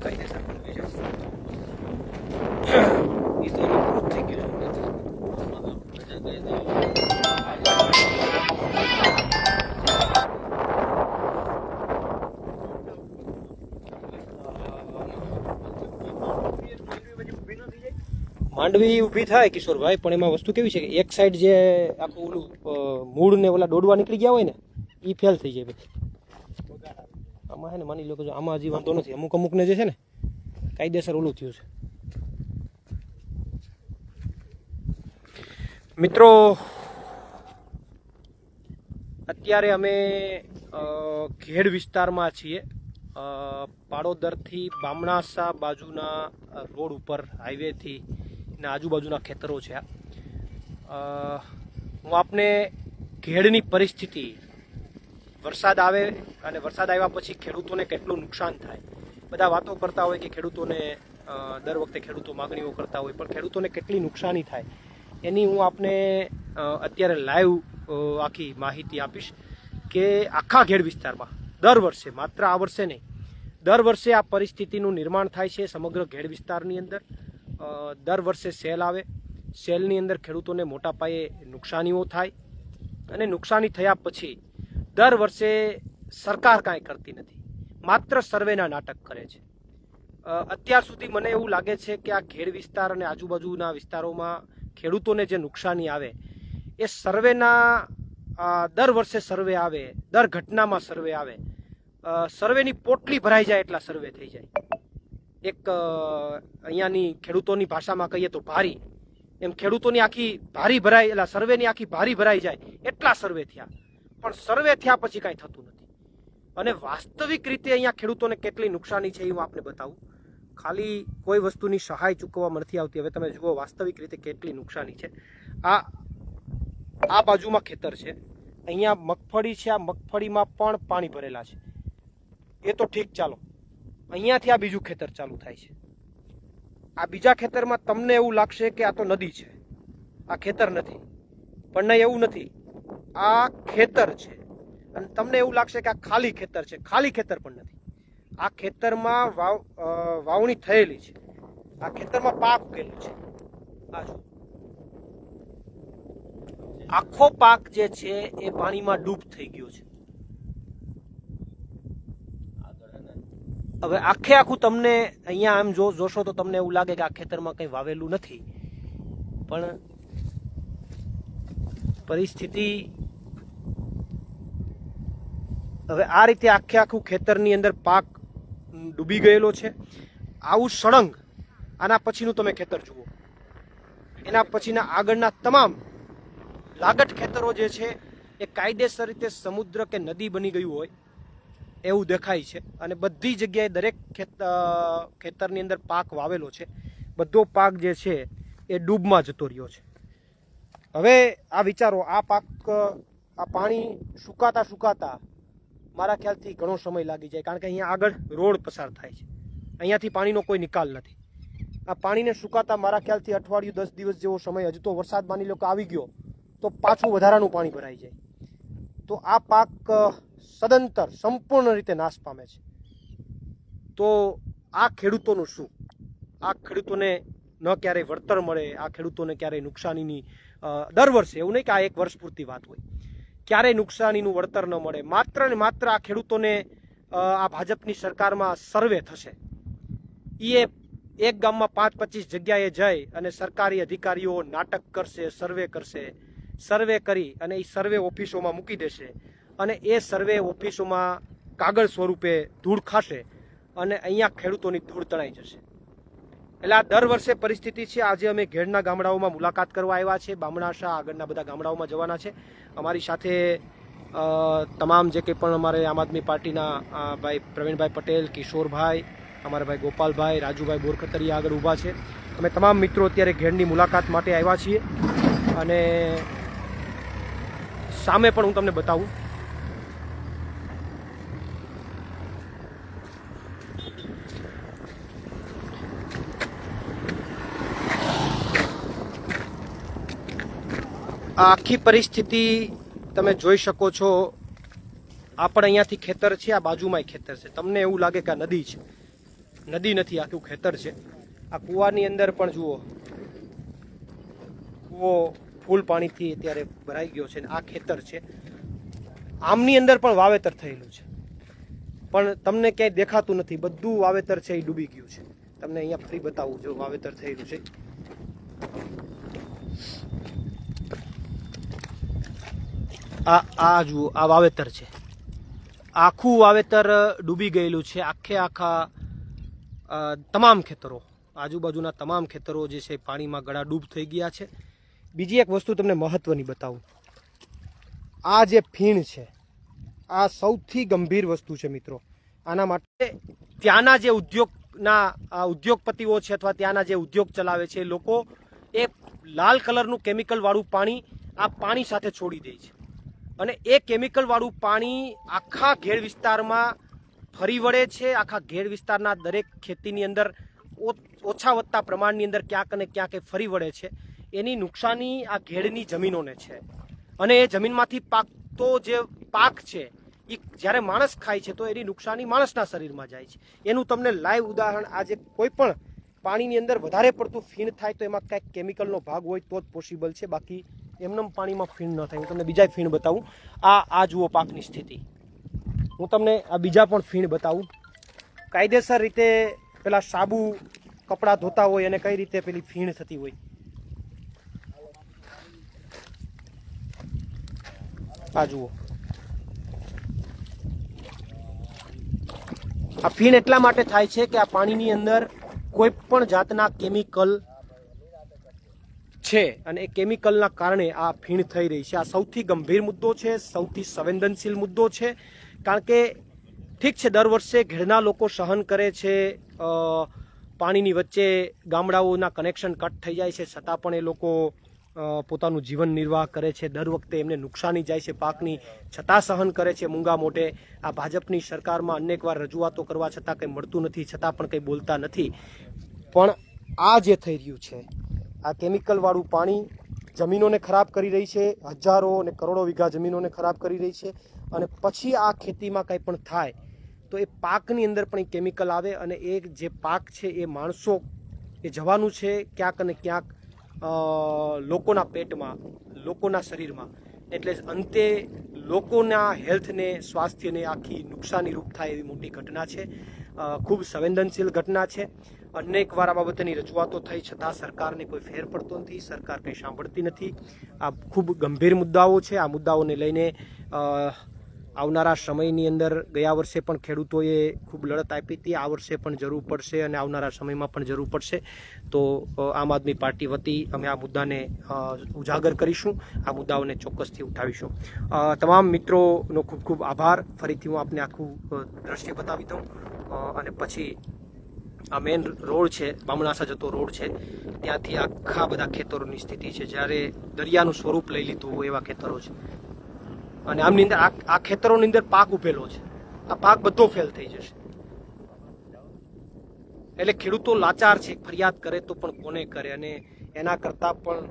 કાયદેસર બનવી છે એ તો એનું થઈ ગયું માંડવી ઊભી થાય, કિશોરભાઈ, પણ એમાં વસ્તુ કેવી છે કે એક સાઈડ જે આખું ઓલું મૂળ ને ઓલા દોડવા નીકળી ગયા હોય ને એ ફેલ થઈ જાય આમાં છે ને માની લો કે જો આમાં હજી વાંધો નથી. અમુક અમુકને જે છે ને કાયદેસર ઓલું થયું છે. મિત્રો અત્યારે અમે ઘેડ વિસ્તારમાં છીએ. પાડોદરથી બામણાસા બાજુના રોડ ઉપર હાઈવેથી ને આજુબાજુના ખેતરો છે આ. હું આપને ઘેડની પરિસ્થિતિ વરસાદ આવે અને વરસાદ આવ્યા પછી ખેડૂતોને કેટલું નુકસાન થાય. બધા વાતો કરતા હોય કે ખેડૂતોને દર વખતે ખેડૂતો માગણીઓ કરતા હોય, પણ ખેડૂતોને કેટલી નુકસાની થાય એની હું આપને અત્યારે લાઈવ આખી માહિતી આપીશ કે આખા ઘેડ વિસ્તારમાં દર વર્ષે, માત્ર આ વર્ષે નહીં, દર વર્ષે આ પરિસ્થિતિનું નિર્માણ થાય છે સમગ્ર ઘેડ વિસ્તારની અંદર. દર વર્ષે સેલ આવે, સેલની અંદર ખેડૂતોને મોટા પાયે નુકસાનીઓ થાય અને નુકસાની થયા પછી દર વર્ષે સરકાર કાંઈ કરતી નથી. માત્ર સર્વેના નાટક કરે છે. અત્યાર સુધી મને એવું લાગે છે કે આ ઘેડ વિસ્તાર અને આજુબાજુના વિસ્તારોમાં ખેડૂતોને જે નુકસાની આવે, એ સર્વેના દર વર્ષે સર્વે આવે, દર ઘટનામાં સર્વે આવે સર્વેની પોટલી ભરાઈ જાય એટલા સર્વે થઈ જાય. એક અહીંયાની ખેડૂતોની ભાષામાં કહીએ તો ભારી. એમ ખેડૂતોની આખી ભારી ભરાય એટલે સર્વેની આખી ભારી ભરાઈ જાય, એટલા સર્વે થયા. પણ સર્વે થયા પછી કાંઈ થતું નથી. અને વાસ્તવિક રીતે અહીંયા ખેડૂતોને કેટલી નુકસાની છે એ હું આપને બતાવું. ખાલી કોઈ વસ્તુની સહાય ચૂકવવામાં નથી આવતી. હવે તમે જુઓ વાસ્તવિક રીતે કેટલી નુકસાની છે. આ આ બાજુમાં ખેતર છે. અહીંયા મગફળી છે. આ મગફળીમાં પણ પાણી ભરેલા છે. એ તો ઠીક ચાલો. અહીંયાથી આ બીજું ખેતર ચાલુ થાય છે. આ બીજા ખેતરમાં તમને એવું લાગશે કે આ તો નદી છે. આ ખેતર નથી. પણ નહીં, એવું નથી. આ ખેતર છે. અને તમને એવું લાગશે કે આ ખાલી ખેતર છે. ખાલી ખેતર પણ નથી. આ ખેતરમાં વાવ વાવણી થયેલી છે. આ ખેતરમાં પાક ઉગેલું છે. આ જો આખો પાક જે છે એ પાણીમાં ડૂબ થઈ ગયો છે. હવે આખે આખું તમને અહીંયા આમ જો, જોશો તો તમને એવું લાગે કે આ ખેતરમાં કંઈ વાવેલું નથી. પણ પરિસ્થિતિ હવે આ રીતે આખે આખું ખેતરની અંદર પાક ડૂબી ગયેલો છે. આવું સળંગ, આના પછીનું તમે ખેતર જુઓ. એના પછીના આગળના તમામ લાગટ ખેતરો જે છે, એ કાયદેસર રીતે સમુદ્ર કે નદી બની ગયું હોય, એવું દેખાય છે. અને બધી જગ્યાએ દરેક ખેત ખેતરની અંદર પાક વાવેલો છે. બધો પાક જે છે, એ ડૂબમાં જતો રહ્યો છે. હવે આ વિચારો, આ પાક આ પાણી સુકાતા સુકાતા મારા ખ્યાલથી ઘણો સમય લાગી જાય કારણ કે અહીંયા આગળ રોડ પસાર થાય છે. અહીંયાથી પાણીનો કોઈ નિકાલ નથી. આ પાણીને સુકાતા મારા ખ્યાલથી અઠવાડિયું દસ દિવસ જેવો સમય, હજુ તો વરસાદ માની લો કે આવી ગયો, તો પાછું વધારાનું પાણી ભરાઈ જાય. તો આ પાક સદંતર સંપૂર્ણ રીતે નાશ પામે છે. તો આ ખેડૂતોનું શું? આ ખેડૂતોને ન ક્યારેય વળતર મળે, આ ખેડૂતોને ક્યારેય નુકસાનીની દર વર્ષે, એવું નહીં કે આ એક વર્ષ પૂરતી વાત હોય. ક્યારેય નુકસાનીનું વળતર ન મળે. માત્ર ને માત્ર આ ખેડૂતોને આ ભાજપની સરકારમાં સર્વે થશે. એ એક ગામમાં પાંચ પચીસ જગ્યાએ જઈ અને સરકારી અધિકારીઓ નાટક કરશે, સર્વે કરશે. સર્વે કરી અને એ સર્વે ઓફિસોમાં મૂકી દેશે અને એ સર્વે ઓફિસોમાં કાગળ સ્વરૂપે ધૂળ ખાશે અને અહીંયા ખેડૂતોની ધૂળ તણાઈ જશે. એટલે આ દર વર્ષે પરિસ્થિતિ છે. આજે અમે ઘેડના ગામડાઓમાં મુલાકાત કરવા આવ્યા છે. બામણાશા આગળના બધા ગામડાઓમાં જવાના છે. અમારી સાથે તમામ જે કંઈ પણ અમારે આમ આદમી પાર્ટીના ભાઈ પ્રવીણભાઈ પટેલ, કિશોરભાઈ, અમારા ભાઈ ગોપાલભાઈ, રાજુભાઈ બોરખતરી આગળ ઊભા છે. અમે તમામ મિત્રો અત્યારે ઘેડની મુલાકાત માટે આવ્યા છીએ. અને સામે પણ હું તમને બતાવું. આખી પરિસ્થિતિ તમે જોઈ શકો છો. આ પણ અહીંયાથી ખેતર છે, આ બાજુમાં ખેતર છે. તમને એવું લાગે કે આ નદી છે. નદી નથી, આખું ખેતર છે. આ કૂવાની અંદર પણ જુઓ. કૂવો ફૂલ પાણીથી અત્યારે ભરાઈ ગયો છે આ ખેતર છે. આમની અંદર પણ વાવેતર થયેલું છે. પણ તમને ક્યાંય દેખાતું નથી. બધું વાવેતર છે એ ડૂબી ગયું છે. તમને અહીંયા ફરી બતાવું જો વાવેતર થયેલું છે. આ આ જુઓ, આ વાવેતર છે. આખું વાવેતર ડૂબી ગયેલું છે. આખે આખા તમામ ખેતરો, આજુબાજુના તમામ ખેતરો જે છે પાણીમાં ગળા ડૂબ થઈ ગયા છે. બીજી એક વસ્તુ તમને મહત્વની બતાવું. આ જે ફીણ છે, આ સૌથી ગંભીર વસ્તુ છે મિત્રો. આના માટે ત્યાંના જે ઉદ્યોગના ઉદ્યોગપતિઓ છે અથવા ત્યાંના જે ઉદ્યોગ ચલાવે છે લોકો એ લાલ કલરનું કેમિકલવાળું પાણી આ પાણી સાથે છોડી દે છે. અને એ કેમિકલ વાળું પાણી આખા ઘેર વિસ્તારમાં ફરી વળે છે. આખા ઘેર વિસ્તારના દરેક ખેતીની અંદર ઓછા વધતા પ્રમાણની અંદર ક્યાંક અને ક્યાંક ફરી વળે છે. એની નુકસાની આ ઘેડની જમીનોને છે. અને એ જમીનમાંથી પાકતો જે પાક છે એ જ્યારે માણસ ખાય છે તો એની નુકસાની માણસના શરીરમાં જાય છે. એનું તમને લાઈવ ઉદાહરણ આજે કોઈ પણ પાણીની અંદર વધારે પડતું ફીણ થાય તો એમાં કાંઈક કેમિકલનો ભાગ હોય તો જ પોસિબલ છે. બાકી એમનેમ પાણીમાં ફીણ ન થાય. હું તમને બીજા ફીણ બતાવું. આ આ જુઓ પાકની સ્થિતિ. હું તમને આ બીજા પણ ફીણ બતાવું. કાયદેસર રીતે પેલા સાબુ કપડાં ધોતા હોય અને કઈ રીતે પેલી ફીણ થતી હોય. આ જુઓ. આ ફીણ એટલા માટે થાય છે કે આ પાણીની અંદર કોઈ પણ જાતના કેમિકલ છે અને એ કેમિકલના કારણે આ ફીણ થઈ રહી છે. આ સૌથી ગંભીર મુદ્દો છે, સૌથી સંવેદનશીલ મુદ્દો છે, કારણ કે ઠીક છે, દર વર્ષે ઘેરના લોકો સહન કરે છે પાણીની વચ્ચે ગામડાઓના કનેક્શન કટ થઈ જાય છે, છતાં પણ એ લોકો પોતાનું જીવન નિર્વાહ કરે છે. દર વખતે એમને નુકસાની જાય છે, પાકની છતાં સહન કરે છે, મૂંગા મોઢે. આ ભાજપની સરકારમાં અનેકવાર રજૂઆતો કરવા છતાં કંઈ મળતું નથી, છતાં પણ કંઈ બોલતા નથી. પણ આ જે થઈ રહ્યું છે આ કેમિકલવાળું પાણી જમીનોને ખરાબ કરી રહી છે, હજારો અને કરોડો વીઘા જમીનોને ખરાબ કરી રહી છે અને પછી આ ખેતીમાં કંઈ પણ થાય તો એ પાકની અંદર પણ એ કેમિકલ આવે અને એ જે પાક છે એ માણસો એ જવાનું છે ક્યાંક અને ક્યાંક લોકોના પેટમાં, લોકોના શરીરમાં. એટલે અંતે લોકોના હેલ્થને, સ્વાસ્થ્યને આખી નુકસાનીરૂપ થાય એવી મોટી ઘટના છે. ખૂબ સંવેદનશીલ ઘટના છે. અનેક વાર આ બાબતની રજૂઆતો થઈ છતાં સરકારને કોઈ ફેર પડતો નથી, સરકાર કંઈ સાંભળતી નથી. આ ખૂબ ગંભીર મુદ્દાઓ છે. આ મુદ્દાઓને લઈને આવનારા સમયની અંદર ગયા વર્ષે પણ ખેડૂતોએ ખૂબ લડત આપી હતી. આ વર્ષે પણ જરૂર પડશે અને આવનારા સમયમાં પણ જરૂર પડશે. તો આમ આદમી પાર્ટી વતી અમે આ મુદ્દાને ઉજાગર કરીશું. આ મુદ્દાઓને ચોક્કસથી ઉઠાવીશું. તમામ મિત્રોનો ખૂબ ખૂબ આભાર. ફરીથી હું આપને આખું દ્રશ્ય બતાવી દઉં. અને પછી આ મેઇન રોડ છે, બામણાસા જતો રોડ છે. ત્યાંથી આખા બધા ખેતરોની સ્થિતિ છે. જ્યારે દરિયાનું સ્વરૂપ લઈ લીધું હોય એવા ખેતરો છે. અને આમની અંદર આ ખેતરોની અંદર પાક ઉભેલો છે. આ પાક બધો ફેલ થઈ જશે. એટલે ખેડૂતો લાચાર છે ફરિયાદ કરે તો પણ કોને કરે? અને એના કરતાં પણ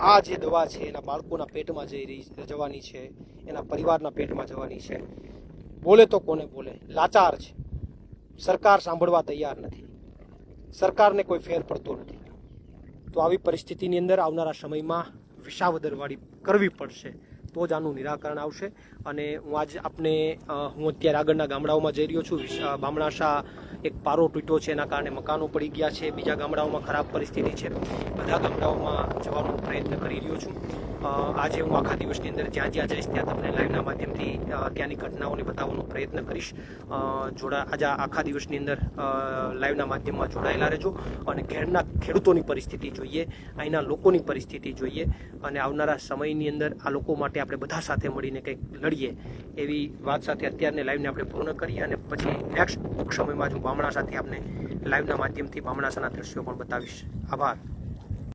આ જે દવા છે, એના બાળકોના પેટમાં જઈ રહી જવાની છે. એના પરિવારના પેટમાં જવાની છે. બોલે તો કોને બોલે? લાચાર છે. સરકાર સાંભળવા તૈયાર નથી. સરકારને કોઈ ફેર પડતો નથી. તો આવી પરિસ્થિતિની અંદર આવનારા સમયમાં વિસાવદરવાળી કરવી પડશે. તો જ આનું નિરાકરણ આવશે. અને હું આજ આપને હું અત્યારે આગળના ગામડાઓમાં જઈ રહ્યો છું. બામણાશા એક પારો તૂટ્યો છે, એના કારણે મકાનો પડી ગયા છે. બીજા ગામડાઓમાં ખરાબ પરિસ્થિતિ છે. બધા ગામડાઓમાં જવાનો પ્રયત્ન કરી રહ્યો છું. આજે હું આખા દિવસની અંદર જ્યાં જ્યાં જઈશ, ત્યાં તમને લાઈવના માધ્યમથી ત્યાંની ઘટનાઓને બતાવવાનો પ્રયત્ન કરીશ. જોડા, આજે આખા દિવસની અંદર લાઈવના માધ્યમમાં જોડાયેલા રહેજો. અને ઘેરના ખેડૂતોની પરિસ્થિતિ જોઈએ, અહીંના લોકોની પરિસ્થિતિ જોઈએ. અને આવનારા સમયની અંદર આ લોકો માટે આપણે બધા સાથે મળીને કંઈક લડીએ, એવી વાત સાથે અત્યારને લાઈવને આપણે પૂર્ણ કરીએ અને પછી નેક્સ્ટ સમયમાં જ હું બામણા સાથે આપને લાઈવના માધ્યમથી બામણાસાના દ્રશ્યો પણ બતાવીશ. આભાર.